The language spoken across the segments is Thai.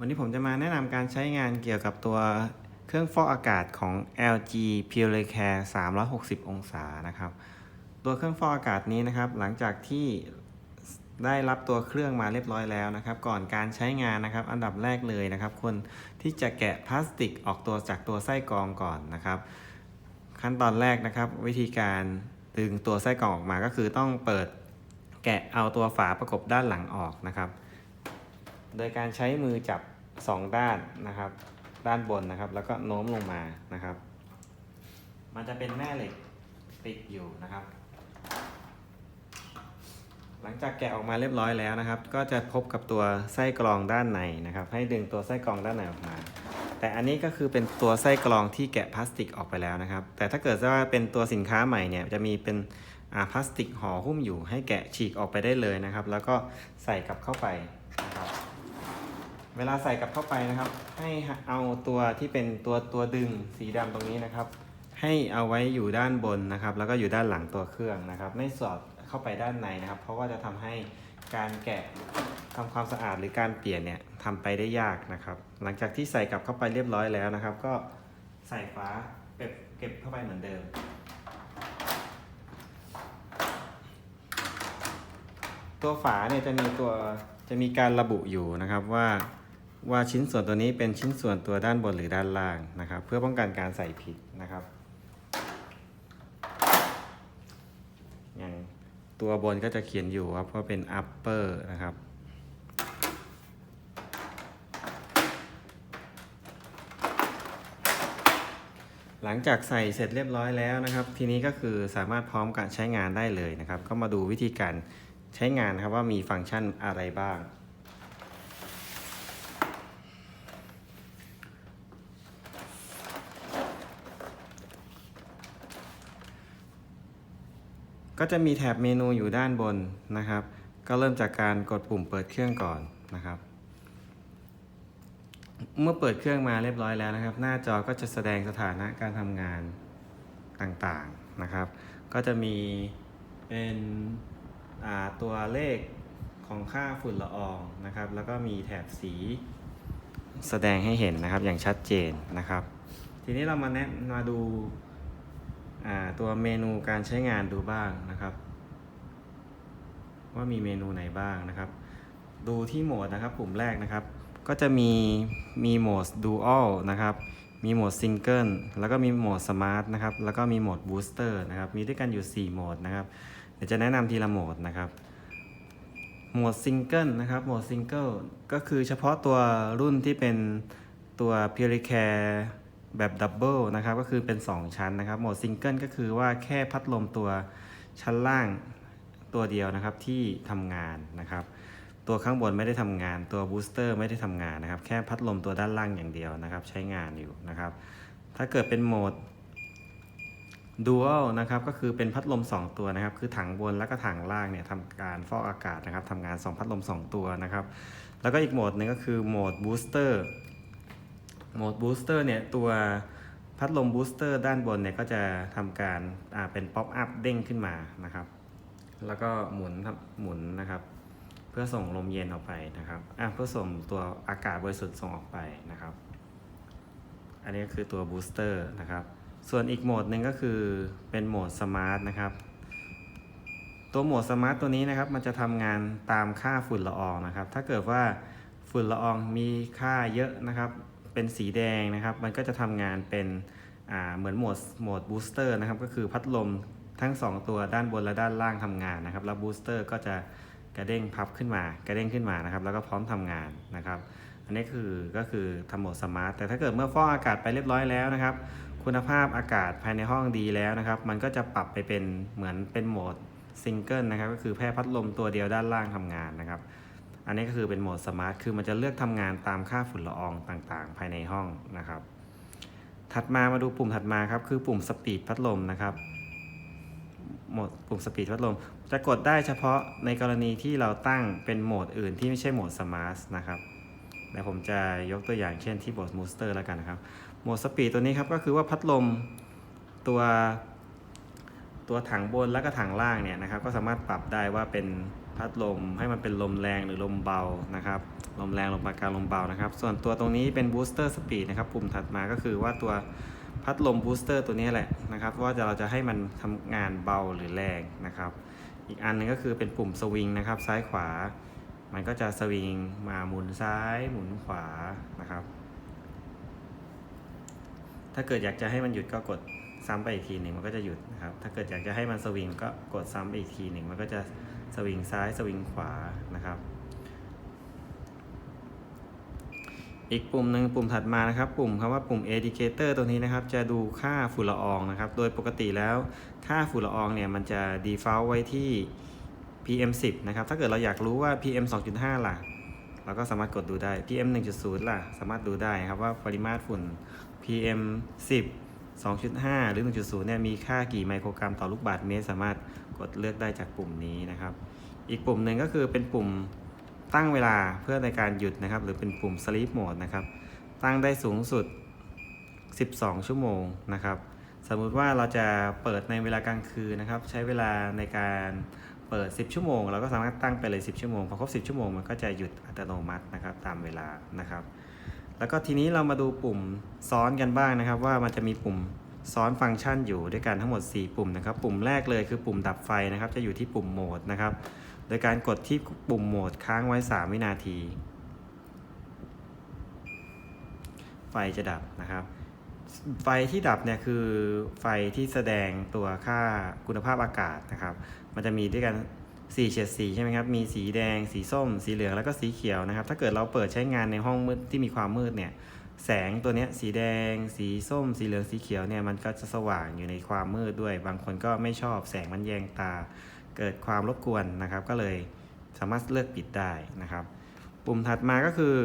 วันนี้ผมจะมาแนะนำการใช้งานเกี่ยวกับตัวเครื่องฟอกอากาศของ LG Puricare 360 องศานะครับ ตัวเครื่องฟอกอากาศนี้นะครับ หลังจากที่ได้รับตัวเครื่องมาเรียบร้อยแล้วนะครับ ก่อนการใช้งานนะครับ อันดับแรกเลยนะครับควรที่จะแกะพลาสติกออกตัวจากตัวไส้กรองก่อนนะครับ ขั้นตอนแรกนะครับ วิธีการดึงตัวไส้กรองออกมาก็คือต้องเปิดแกะเอาตัวฝาประกบด้านหลังออกนะครับ โดยการใช้มือจับ 2 ด้านนะครับ ด้านบนนะครับ แล้วก็โน้มลงมานะครับ มันจะเป็นแม่เหล็กติดอยู่นะครับ หลังจากแกะออกมาเรียบร้อยแล้วนะครับ ก็จะพบกับตัวไส้กรองด้านในนะครับ ให้ดึงตัวไส้กรองด้านในออกมา แต่อันนี้ก็คือเป็นตัวไส้กรองที่แกะพลาสติกออกไปแล้วนะครับ แต่ถ้าเกิดว่าเป็นตัวสินค้าใหม่เนี่ยจะมีเป็นพลาสติกห่อหุ้มอยู่ให้แกะฉีกออกไปได้เลยนะครับ แล้วก็ใส่กลับเข้าไปนะครับ เวลาใส่กลับเข้าไปนะครับ ให้เอาตัวที่เป็นตัวตัวดึงสีดำตรงนี้นะครับ ให้เอาไว้อยู่ด้านบนนะครับ แล้วก็อยู่ด้านหลังตัวเครื่องนะครับ ไม่สอดเข้าไปด้านในนะครับ เพราะว่าจะทำให้การแกะทำความสะอาดหรือการเปลี่ยนเนี่ยทำไปได้ยากนะครับ หลังจากที่ใส่กลับเข้าไปเรียบร้อยแล้วนะครับ ก็ใส่ฝาเก็บเก็บเข้าไปเหมือนเดิมตัวฝาเนี่ยจะมีตัวจะมีการระบุอยู่นะครับว่า ว่าชิ้นส่วนตัวนี้เป็นชิ้นส่วนตัวด้านบนหรือด้านล่างนะครับ เพื่อป้องกันการใส่ผิดนะครับ อย่างตัวบนก็จะเขียนอยู่ครับว่าเป็น upper นะครับหลังจากใส่เสร็จเรียบร้อยแล้วนะครับ ทีนี้ก็คือสามารถพร้อมการใช้งานได้เลยนะครับ ก็มาดูวิธีการใช้งานนครับว่ามีฟังก์ชันอะไรบ้าง ก็จะมีแถบเมนูอยู่ด้านบนนะครับ ก็เริ่มจากการกดปุ่มเปิดเครื่องก่อนนะครับ เมื่อเปิดเครื่องมาเรียบร้อยแล้วนะครับ หน้าจอก็จะแสดงสถานะการทำงานต่างๆนะครับ ก็จะมีเป็นตัวเลขของค่าฝุ่นละอองนะครับ แล้วก็มีแถบสีแสดงให้เห็นนะครับอย่างชัดเจนนะครับ ทีนี้เรามาแนะมาดู ตัวเมนูการใช้งานดูบ้างนะครับ ว่ามีเมนูไหนบ้างนะครับ ดูที่โหมดนะครับปุ่มแรกนะครับ ก็จะมีมีโหมด Dual นะครับ มีโหมด Single แล้วก็มีโหมด Smart นะครับ แล้วก็มีโหมด Booster นะครับ มีด้วยกันอยู่ 4 โหมดนะครับ เดี๋ยวจะแนะนำทีละโหมดนะครับโหมด Single นะครับโหมด Single ก็คือเฉพาะตัวรุ่นที่เป็นตัว Puricare แบบ Double นะครับก็คือเป็น 2 ชั้นนะครับโหมด Single ก็คือว่าแค่พัดลมตัวชั้นล่างตัวเดียวนะครับที่ทำงานนะครับ ตัวข้างบนไม่ได้ทำงาน ตัวบูสเตอร์ไม่ได้ทำงานนะครับ แค่พัดลมตัวด้านล่างอย่างเดียวนะครับ ใช้งานอยู่นะครับ ถ้าเกิดเป็นโหมด Dual นะครับก็คือเป็นพัดลม 2 ตัวนะครับ คือถังบนและก็ถังล่างเนี่ยทำการฟอกอากาศนะครับทำงาน 2 พัดลม 2 ตัวนะครับ แล้วก็อีกโหมดหนึ่งก็คือโหมด Booster โหมด Booster เนี่ยตัวพัดลม Booster ด้านบนเนี่ยก็จะทำการอ่าเป็น Pop up เด้งขึ้นมานะครับ แล้วก็หมุนครับหมุนนะครับ เพื่อส่งลมเย็นออกไปนะครับอะเพื่อส่งตัวอากาศบริสุทธิ์ส่งออกไปนะครับ อันนี้ก็คือตัวบูสเตอร์นะครับ ส่วนอีกโหมดหนึ่งก็คือเป็นโหมดสมาร์ทนะครับ ตัวโหมดสมาร์ทตัวนี้นะครับ มันจะทำงานตามค่าฝุ่นละอองนะครับ ถ้าเกิดว่าฝุ่นละอองมีค่าเยอะนะครับ เป็นสีแดงนะครับ มันก็จะทำงานเป็นเหมือนโหมดโหมดบูสเตอร์นะครับ ก็คือพัดลมทั้ง 2 ตัวด้านบนและด้านล่างทำงานนะครับ แล้วบูสเตอร์ก็จะกระเด้งพับขึ้นมากระเด้งขึ้นมานะครับ แล้วก็พร้อมทำงานนะครับ อันนี้คือก็คือทำโหมดสมาร์ท แต่ถ้าเกิดเมื่อฟอกอากาศไปเรียบร้อยแล้วนะครับ คุณภาพอากาศภายในห้องดีแล้วนะครับ มันก็จะปรับไปเป็นเหมือนเป็นโหมดซิงเกิลนะครับ ก็คือแค่พัดลมตัวเดียวด้านล่างทำงานนะครับ อันนี้ก็คือเป็นโหมดสมาร์ทคือมันจะเลือกทำงานตามค่าฝุ่นละอองต่างๆ ภายในห้องนะครับ ถัดมามาดูปุ่มถัดมาครับคือปุ่มสปีดพัดลมนะครับโหมดปุ่มสปีดพัดลม จะกดได้เฉพาะในกรณีที่เราตั้งเป็นโหมดอื่นที่ไม่ใช่โหมดสมาร์ทนะครับเดี๋ยวผมจะยกตัวอย่างเช่นที่โหมดมูสเตอร์แล้วกันนะครับโหมดสปีดตัวนี้ครับก็คือว่าพัดลมตัวตัวถังบนและก็ถังล่างเนี่ยนะครับก็สามารถปรับได้ว่าเป็น พัดลมให้มันเป็นลมแรงหรือลมเบานะครับ ลมแรงลมปานกลางลมเบานะครับ ส่วนตัวตรงนี้เป็น booster speed นะครับ ปุ่มถัดมาก็คือว่าตัวพัดลม booster ตัวนี้แหละนะครับ ว่าจะเราจะให้มันทำงานเบาหรือแรงนะครับ อีกอันหนึงก็คือเป็นปุ่มสวิงนะครับซ้ายขวา มันก็จะสวิงมาหมุนซ้ายหมุนขวานะครับ ถ้าเกิดอยากจะให้มันหยุดก็กดซ้ำไปอีกทีหนึ่งมันก็จะหยุดนะครับ ถ้าเกิดอยากจะให้มันสวิงก็กดซ้ำไปอีกทีหนึ่งมันก็จะ สวิงซ้ายสวิงขวานะครับ อีกปุ่มหนึ่งปุ่มถัดมานะครับ ปุ่มคำว่าปุ่ม indicator ตัวนี้นะครับ จะดูค่าฝุ่นละอองนะครับ โดยปกติแล้วค่าฝุ่นละอองเนี่ยมันจะ default ไว้ที่ PM 10นะครับ ถ้าเกิดเราอยากรู้ว่า PM 2.5 ล่ะ เราก็สามารถกดดูได้ PM 1.0 ล่ะ สามารถดูได้ครับว่าปริมาตรฝุ่น PM 10 2.5 หรือ 1.0 เนี่ยมีค่ากี่ไมโครกรัมต่อลูกบาศก์เมตร สามารถกดเลือกได้จากปุ่มนี้นะครับ อีกปุ่มหนึ่งก็คือเป็นปุ่มตั้งเวลาเพื่อในการหยุดนะครับ หรือเป็นปุ่ม sleep mode นะครับ ตั้งได้สูงสุด 12 ชั่วโมงนะครับ สมมุติว่าเราจะเปิดในเวลากลางคืนนะครับ ใช้เวลาในการเปิด 10 ชั่วโมง เราก็สามารถตั้งไปเลย 10 ชั่วโมง พอครบ 10 ชั่วโมง มันก็จะหยุดอัตโนมัตินะครับ ตามเวลานะครับ แล้วก็ทีนี้เรามาดูปุ่มซ้อนกันบ้างนะครับ ว่ามันจะมีปุ่มซ้อนฟังก์ชันอยู่ด้วยกันทั้งหมด 4 ปุ่มนะครับ ปุ่มแรกเลยคือปุ่มดับไฟนะครับ จะอยู่ที่ปุ่มโหมดนะครับ โดยการกดที่ปุ่มโหมดค้างไว้ 3 วินาที ไฟจะดับนะครับ ไฟที่ดับเนี่ยคือไฟที่แสดงตัวค่าคุณภาพอากาศนะครับ มันจะมีด้วยกัน 4เฉดสีใช่ไหมครับ มีสีแดง สีส้ม สีเหลือง แล้วก็สีเขียวนะครับ ถ้าเกิดเราเปิดใช้งานในห้องมืดที่มีความมืดเนี่ย แสงตัวนี้สีแดง สีส้ม สีเหลือง สีเขียวเนี่ย มันก็จะสว่างอยู่ในความมืดด้วย บางคนก็ไม่ชอบแสงมันแยงตา เกิดความรบกวนนะครับ ก็เลยสามารถเลือกปิดได้นะครับ ปุ่มถัดมาก็คือ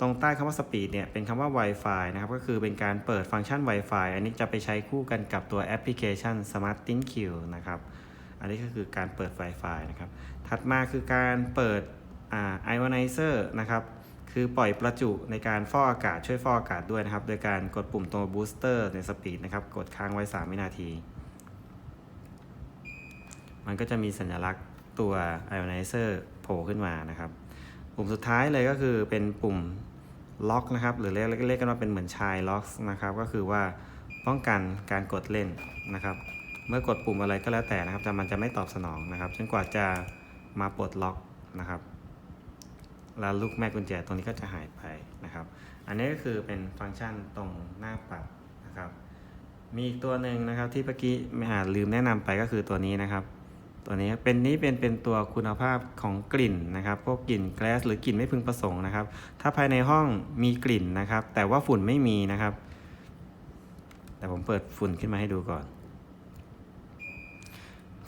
ตรงใต้คำว่า speed เนี่ยเป็นคำว่า Wi-Fi นะครับ ก็คือเป็นการเปิดฟังก์ชัน Wi-Fi อันนี้จะไปใช้คู่กันกับตัวแอปพลิเคชัน Smart ThinQ นะครับ อันนี้ก็คือการเปิด Wi-Fi นะครับ ถัดมาคือการเปิดไอ่า Ionizer นะครับ คือปล่อยประจุในการฟอกอากาศช่วยฟอกอากาศด้วยนะครับ โดยการกดปุ่มตัว booster ใน speed นะครับ กดค้างไว้ 3 วินาที มันก็จะมีสัญลักษณ์ตัว Ionizer โผล่ขึ้นมานะครับ ปุ่มสุดท้ายเลยก็คือเป็นปุ่มล็อกนะครับ หรือเรียกเรียกกันว่าเป็นเหมือนชายล็อกนะครับ ก็คือว่าป้องกันการกดเล่นนะครับ เมื่อกดปุ่มอะไรก็แล้วแต่นะครับแต่มันจะไม่ตอบสนองนะครับจนกว่าจะมาปลดล็อกนะครับ แล้วลูกแม่กุญแจตรงนี้ก็จะหายไปนะครับ อันนี้ก็คือเป็นฟังก์ชันตรงหน้าปัดนะครับ มีอีกตัวหนึ่งนะครับที่เมื่อกี้ไม่อาจลืมแนะนำไปก็คือตัวนี้นะครับ ตัวนี้เป็นนี้เป็นเป็นตัวคุณภาพของกลิ่นนะครับ พวกกลิ่นแกลสหรือกลิ่นไม่พึงประสงค์นะครับ ถ้าภายในห้องมีกลิ่นนะครับ แต่ว่าฝุ่นไม่มีนะครับ แต่ผมเปิดฝุ่นขึ้นมาให้ดูก่อน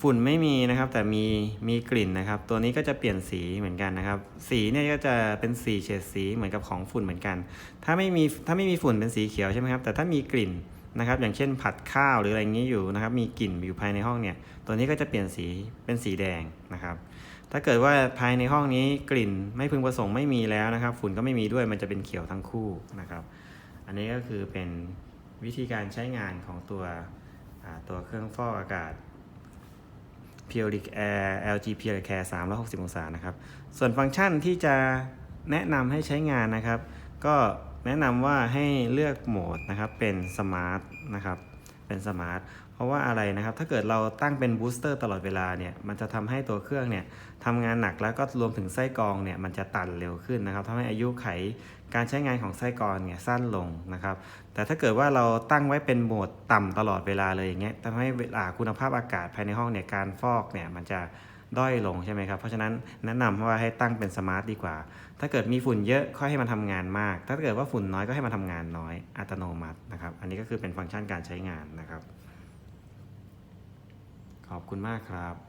ฝุ่นไม่มีนะครับ แต่มีมีกลิ่นนะครับ ตัวนี้ก็จะเปลี่ยนสีเหมือนกันนะครับ สีเนี่ยก็จะเป็นสีเฉดสีเหมือนกับของฝุ่นเหมือนกัน ถ้าไม่มีถ้าไม่มีฝุ่นเป็นสีเขียวใช่ไหมครับแต่ถ้ามีกลิ่นนะครับอย่างเช่นผัดข้าวหรืออะไรอย่างนี้อยู่นะครับ มีกลิ่นอยู่ภายในห้องเนี่ย ตัวนี้ก็จะเปลี่ยนสีเป็นสีแดงนะครับ ถ้าเกิดว่าภายในห้องนี้กลิ่นไม่พึงประสงค์ไม่มีแล้วนะครับ ฝุ่นก็ไม่มีด้วยมันจะเป็นเขียวทั้งคู่นะครับ อันนี้ก็คือเป็นวิธีการใช้งานของตัวตัวเครื่องฟอกอากาศ Puric Air LG Puric Care 360 องศานะครับ ส่วนฟังก์ชันที่จะแนะนำให้ใช้งานนะครับ ก็แนะนำว่าให้เลือกโหมดนะครับเป็นสมาร์ทนะครับ เป็นสมาร์ทเพราะว่าอะไรนะครับ ถ้าเกิดเราตั้งเป็นบูสเตอร์ตลอดเวลาเนี่ย มันจะทำให้ตัวเครื่องเนี่ยทำงานหนักแล้วก็รวมถึงไส้กรองเนี่ยมันจะตันเร็วขึ้นนะครับทำให้อายุไขการใช้งานของไส้กรองเนี่ยสั้นลงนะครับ แต่ถ้าเกิดว่าเราตั้งไว้เป็นโหมดต่ำตลอดเวลาเลยอย่างเงี้ยทำให้เวลาคุณภาพอากาศภายในห้องเนี่ยการฟอกเนี่ยมันจะ ด้อยลงใช่ไหมครับ เพราะฉะนั้นแนะนำว่าให้ตั้งเป็นสมาร์ทดีกว่า ถ้าเกิดมีฝุ่นเยอะค่อยให้มันทำงานมาก ถ้าเกิดว่าฝุ่นน้อยก็ให้มันทำงานน้อยอัตโนมัตินะครับ อันนี้ก็คือเป็นฟังก์ชันการใช้งานนะครับ ขอบคุณมากครับ